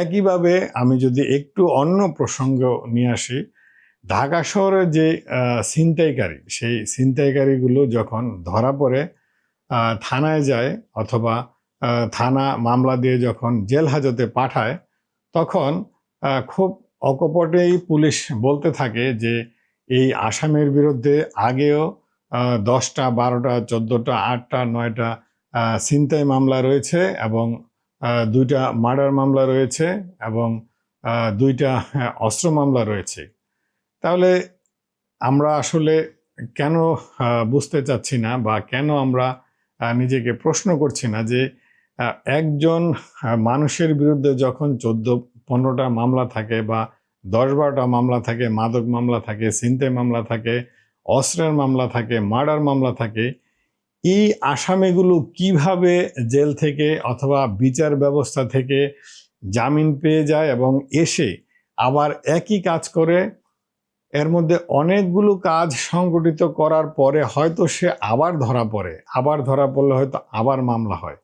একইভাবে আমি যদি একটু অন্য প্রসঙ্গ নিয়ে আসি, ঢাকা শহরের যে ছিনতাইকারী, সেই ছিনতাইকারীগুলো যখন ধরা পড়ে থানায় যায় অথবা থানা মামলা দিয়ে যখন জেল হাজতে পাঠায়, তখন খুব অকপটেই পুলিশ বলতে থাকে যে, এই আসামির বিরুদ্ধে আগেও দশটা, বারোটা, চোদ্দোটা, আটটা, নয়টা ছিনতাই মামলা রয়েছে এবং দুইটা মার্ডার মামলা রয়েছে এবং দুইটা অস্ত্র মামলা রয়েছে। তাহলে আমরা আসলে কেন বুঝতে চাচ্ছি না বা কেন আমরা নিজেকে প্রশ্ন করছি না যে একজন মানুষের বিরুদ্ধে যখন চোদ্দ, পনেরোটা মামলা থাকে বা দশ বারোটা মামলা থাকে, মাদক মামলা থাকে ছিনতাই মামলা থাকে, অস্ত্রের মামলা থাকে, মার্ডার মামলা থাকে এই আসামিগুলো কীভাবে জেল থেকে অথবা বিচার ব্যবস্থা থেকে জামিন পেয়ে যায় এবং এসে আবার একই কাজ করে, এর মধ্যে অনেকগুলো কাজ সংগঠিত করার পরে হয়তো সে আবার ধরা পড়ে, আবার ধরা পড়লে হয়তো আবার মামলা হয়।